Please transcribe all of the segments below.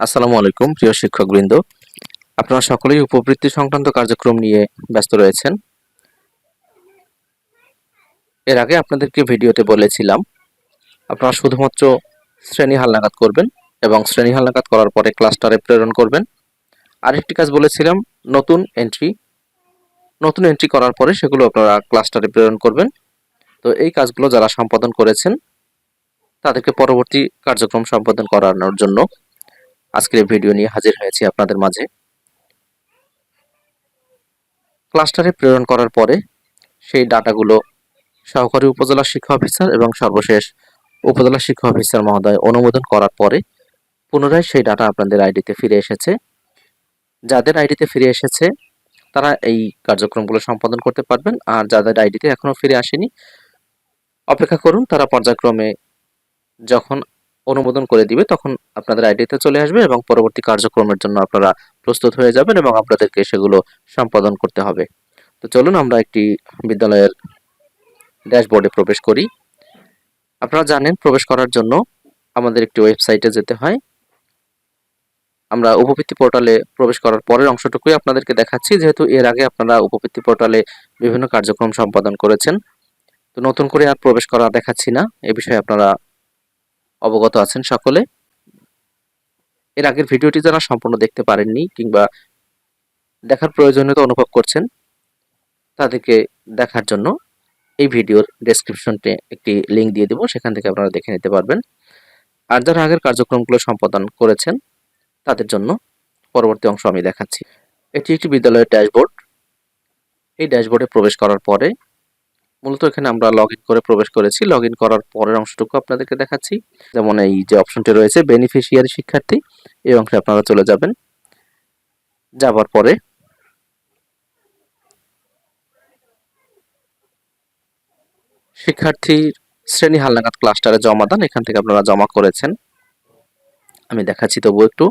আসসালামু আলাইকুম, প্রিয় শিক্ষকবৃন্দ। আপনারা সকলেই উপবৃত্তি সংক্রান্ত কার্যক্রম নিয়ে ব্যস্ত রয়েছেন। এর আগে আপনাদেরকে ভিডিওতে বলেছিলাম, আপনারা শুধুমাত্র শ্রেণি হালনাগাদ করবেন এবং শ্রেণি হালনাগাদ করার পরে ক্লাস্টারে প্রেরণ করবেন। আরেকটি কাজ বলেছিলাম, নতুন এন্ট্রি নতুন এন্ট্রি করার পরে সেগুলো আপনারা ক্লাস্টারে প্রেরণ করবেন। তো এই কাজগুলো যারা সম্পাদন করেছেন, তাদেরকে পরবর্তী কার্যক্রম সম্পাদন করানোর জন্য আজকের ভিডিও নিয়ে হাজির হয়েছি আপনাদের মাঝে। ক্লাস্টারে প্রেরণ করার পরে সেই ডাটাগুলো সহকারী উপজেলা শিক্ষা অফিসার এবং সর্বশেষ উপজেলা শিক্ষা অফিসার মহোদয় অনুমোদন করার পরে পুনরায় সেই ডাটা আপনাদের আইডিতে ফিরে এসেছে। যাদের আইডিতে ফিরে এসেছে, তারা এই কার্যক্রমগুলো সম্পাদন করতে পারবেন। আর যাদের আইডিতে এখনও ফিরে আসেনি, অপেক্ষা করুন, তারা পর্যায়ক্রমে যখন অনুমোদন করে দিবে, তখন আপনাদের আইডিতে চলে আসবে এবং পরবর্তী কার্যক্রমের জন্য আপনারা প্রস্তুত হয়ে যাবেন এবং আপনাদেরকে সেগুলো সম্পাদন করতে হবে। তো চলুন আমরা একটি বিদ্যালয়ের ড্যাশবোর্ডে প্রবেশ করি। আপনারা জানেন, প্রবেশ করার জন্য আমাদের একটি ওয়েবসাইটে যেতে হয়। আমরা উপবৃত্তি পোর্টালে প্রবেশ করার পরের অংশটুকুই আপনাদেরকে দেখাচ্ছি, যেহেতু এর আগে আপনারা উপবৃত্তি পোর্টালে বিভিন্ন কার্যক্রম সম্পাদন করেছেন। তো নতুন করে আর প্রবেশ করা দেখাচ্ছি না, এ বিষয়ে আপনারা অবগত আছেন সকলে। এর আগের ভিডিওটি যারা সম্পূর্ণ দেখতে পারেননি কিংবা দেখার প্রয়োজনীয়তা অনুভব করছেন, তাদেরকে দেখার জন্য এই ভিডিওর ডেসক্রিপশনতে একটি লিঙ্ক দিয়ে দেবো, সেখান থেকে আপনারা দেখে নিতে পারবেন। আর যারা আগের কার্যক্রমগুলো সম্পাদন করেছেন, তাদের জন্য পরবর্তী অংশ আমি দেখাচ্ছি। এটি একটি বিদ্যালয়ের ড্যাশবোর্ড এই ড্যাশবোর্ডে প্রবেশ করার পরে মূলত এখানে আমরা লগ করে প্রবেশ করেছি। লগ করার পরের অংশটুকু আপনাদেরকে দেখাচ্ছি। যেমন এই যে অপশনটি রয়েছে বেনিফিশিয়ারি শিক্ষার্থী, এই অংশে আপনারা চলে যাবেন। যাবার পরে শিক্ষার্থীর শ্রেণি হালনাগাদ ক্লাস্টারে জমা দান। এখান থেকে আপনারা জমা করেছেন। আমি দেখাচ্ছি তবু একটু।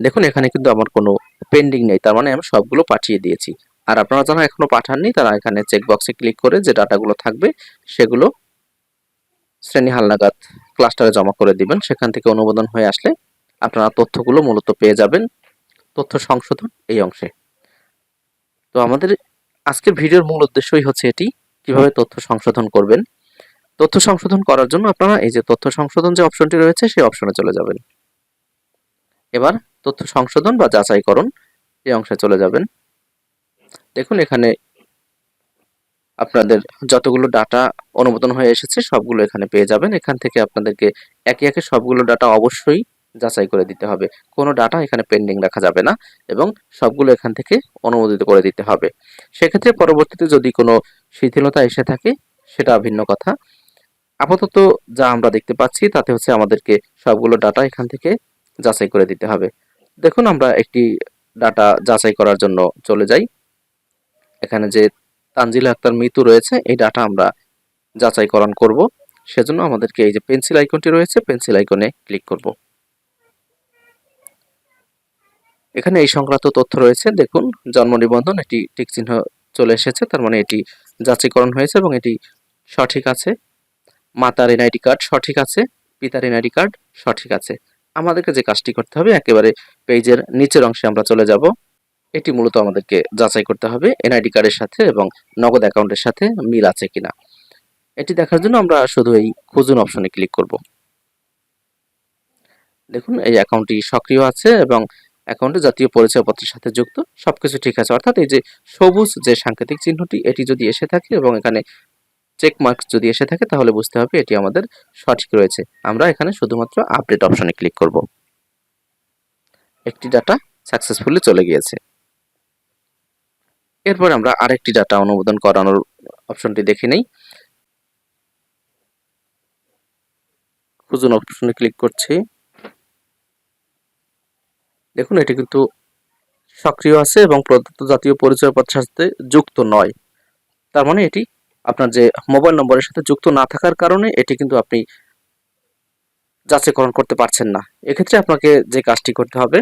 দেখুন, এখানে কিন্তু আমার কোনো পেন্ডিং নেই, তার মানে আমি সবগুলো পাঠিয়ে দিয়েছি। আর আপনারা যারা এখনও পাঠাননি, তারা এখানে চেকবক্সে ক্লিক করে যে ডাটাগুলো থাকবে, সেগুলো শ্রেণি হালনাগাদ ক্লাস্টারে জমা করে দিবেন। সেখান থেকে অনুমোদন হয়ে আসলে আপনারা তথ্যগুলো মূলত পেয়ে যাবেন তথ্য সংশোধন এই অংশে। তো আমাদের আজকের ভিডিওর মূল উদ্দেশ্যই হচ্ছে এটি, কীভাবে তথ্য সংশোধন করবেন। তথ্য সংশোধন করার জন্য আপনারা এই যে তথ্য সংশোধন যে অপশনটি রয়েছে, সেই অপশনে চলে যাবেন। এবার তথ্য সংশোধন বা যাচাইকরণ এই অংশে চলে যাবেন। দেখুন, এখানে আপনাদের যতগুলো ডাটা অনুমোদন হয়ে এসেছে, সবগুলো এখানে পেয়ে যাবেন। এখান থেকে আপনাদেরকে একে একে সবগুলো ডাটা অবশ্যই যাচাই করে দিতে হবে। কোনো ডাটা এখানে পেন্ডিং রাখা যাবে না এবং সবগুলো এখান থেকে অনুমোদিত করে দিতে হবে। সেক্ষেত্রে পরবর্তীতে যদি কোনো শিথিলতা এসে থাকে, সেটা ভিন্ন কথা। আপাতত যা আমরা দেখতে পাচ্ছি, তাতে হচ্ছে আমাদেরকে সবগুলো ডাটা এখান থেকে যাচাই করে দিতে হবে। দেখুন, আমরা একটি ডাটা যাচাই করার জন্য চলে যাই। এখানে যে তানজিল আক্তার মৃত্যু রয়েছে, এই ডাটা আমরা যাচাইকরণ করব। সেজন্য আমাদেরকে এই যে পেন্সিল আইকনটি রয়েছে, পেন্সিল আইকনে ক্লিক করব। এখানে এই সংক্রান্ত তথ্য রয়েছে। দেখুন, জন্ম নিবন্ধন এটি টিক চিহ্ন চলে এসেছে, তার মানে এটি যাচাইকরণ হয়েছে এবং এটি সঠিক আছে। মাতার এনআইডি কার্ড সঠিক আছে, পিতার এনআইডি কার্ড সঠিক আছে। আমাদেরকে যে কাজটি করতে হবে, একেবারে পেজের নিচের অংশে আমরা চলে যাব। এটি মূলত আমাদেরকে যাচাই করতে হবে, এনআইডি কার্ডের সাথে এবং নগদ অ্যাকাউন্টের সাথে মিল আছে কিনা। এটি দেখার জন্য আমরা শুধু এই খুঁজুন অপশনে ক্লিক করব। দেখুন, এই অ্যাকাউন্টটি সক্রিয় আছে এবং অ্যাকাউন্টে জাতীয় পরিচয়পত্রের সাথে যুক্ত। সবকিছু ঠিক আছে। অর্থাৎ এই যে সবুজ যে সাংকেতিক চিহ্নটি, এটি যদি এসে থাকে এবং এখানে চেক মার্কস যদি এসে থাকে, তাহলে বুঝতে হবে এটি আমাদের সঠিক রয়েছে। আমরা এখানে শুধুমাত্র আপডেট অপশনে ক্লিক করব। একটি ডাটা সাকসেসফুলি চলে গিয়েছে। এরপর আমরা আরেকটি ডাটা অনুমোদন করানোর অপশনটি দেখে নেই। খুঁজুন অপশনে ক্লিক করছি। দেখুন, এটি কিন্তু সক্রিয় আছে এবং প্রদত্ত জাতীয় পরিচয়পত্রের সাথে যুক্ত নয়। তার মানে এটি আপনার যে মোবাইল নম্বরের সাথে যুক্ত না থাকার কারণে এটি কিন্তু আপনি যাচাইকরণ করতে পারছেন না। এক্ষেত্রে আপনাকে যে কাজটি করতে হবে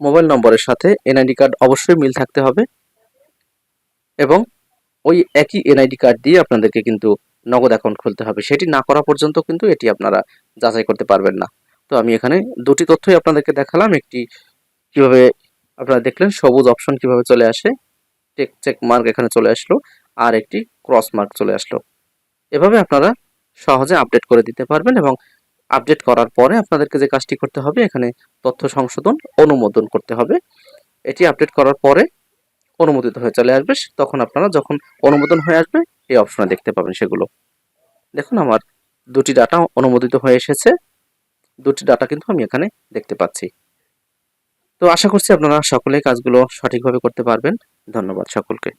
মোবাইল নম্বরের সাথে এনআইডি কার্ড অবশ্যই মিল থাকতে হবে এবং ওই একই এনআইডি কার্ড দিয়ে আপনাদেরকে কিন্তু নগদ অ্যাকাউন্ট খুলতে হবে। সেটি না করা পর্যন্ত কিন্তু এটি আপনারা যাচাই করতে পারবেন না। তো আমি এখানে দুটি তথ্যই আপনাদেরকে দেখালাম। একটি, কীভাবে আপনারা দেখলেন, সবুজ অপশন কীভাবে চলে আসে টেক চেক মার্ক এখানে চলে আসলো। আর একটি ক্রস মার্ক চলে আসলো। এভাবে আপনারা সহজে আপডেট করে দিতে পারবেন এবং আপডেট করার পরে আপনাদেরকে যে কাজটি করতে হবে, এখানে তথ্য সংশোধন অনুমোদন করতে হবে। এটি আপডেট করার পরে অনুমোদিত হয়ে চলে আসবে। তখন আপনারা যখন অনুমোদন হয়ে আসবে, এই অপশনে দেখতে পাবেন সেগুলো। দেখুন, আমার দুটি ডাটা অনুমোদিত হয়ে এসেছে। দুটি ডাটা কিন্তু আমি এখানে দেখতে পাচ্ছি। তো আশা করছি আপনারা সকলেই কাজগুলো সঠিকভাবে করতে পারবেন। ধন্যবাদ সকলকে।